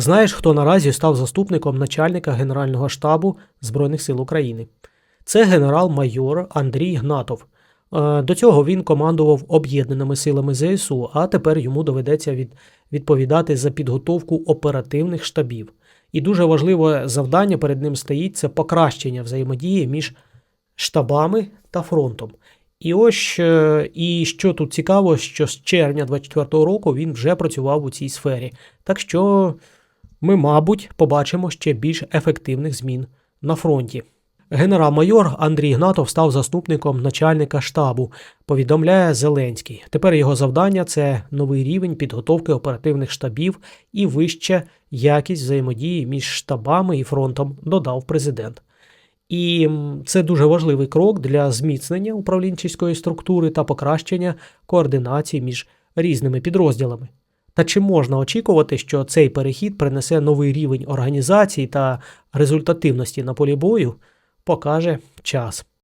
Знаєш, хто наразі став заступником начальника Генерального штабу Збройних сил України? Це генерал-майор Андрій Гнатов. Е, До цього він командував об'єднаними силами ЗСУ, а тепер йому доведеться від, відповідати за підготовку оперативних штабів. І дуже важливе завдання перед ним стоїть це покращення взаємодії між штабами та фронтом. І ось е, і що тут цікаво, що з червня 24-го року він вже працював у цій сфері. Так що ми, мабуть, побачимо ще більш ефективних змін на фронті. Генерал-майор Андрій Гнатов став заступником начальника штабу, повідомляє Зеленський. Тепер його завдання це новий рівень підготовки оперативних штабів і вища якість взаємодії між штабами і фронтом, додав президент. І це дуже важливий крок для зміцнення управлінчої структури та покращення координації між різними підрозділами. Та чи можна очікувати, що цей перехід принесе новий рівень організації та результативності на полі бою, покаже час.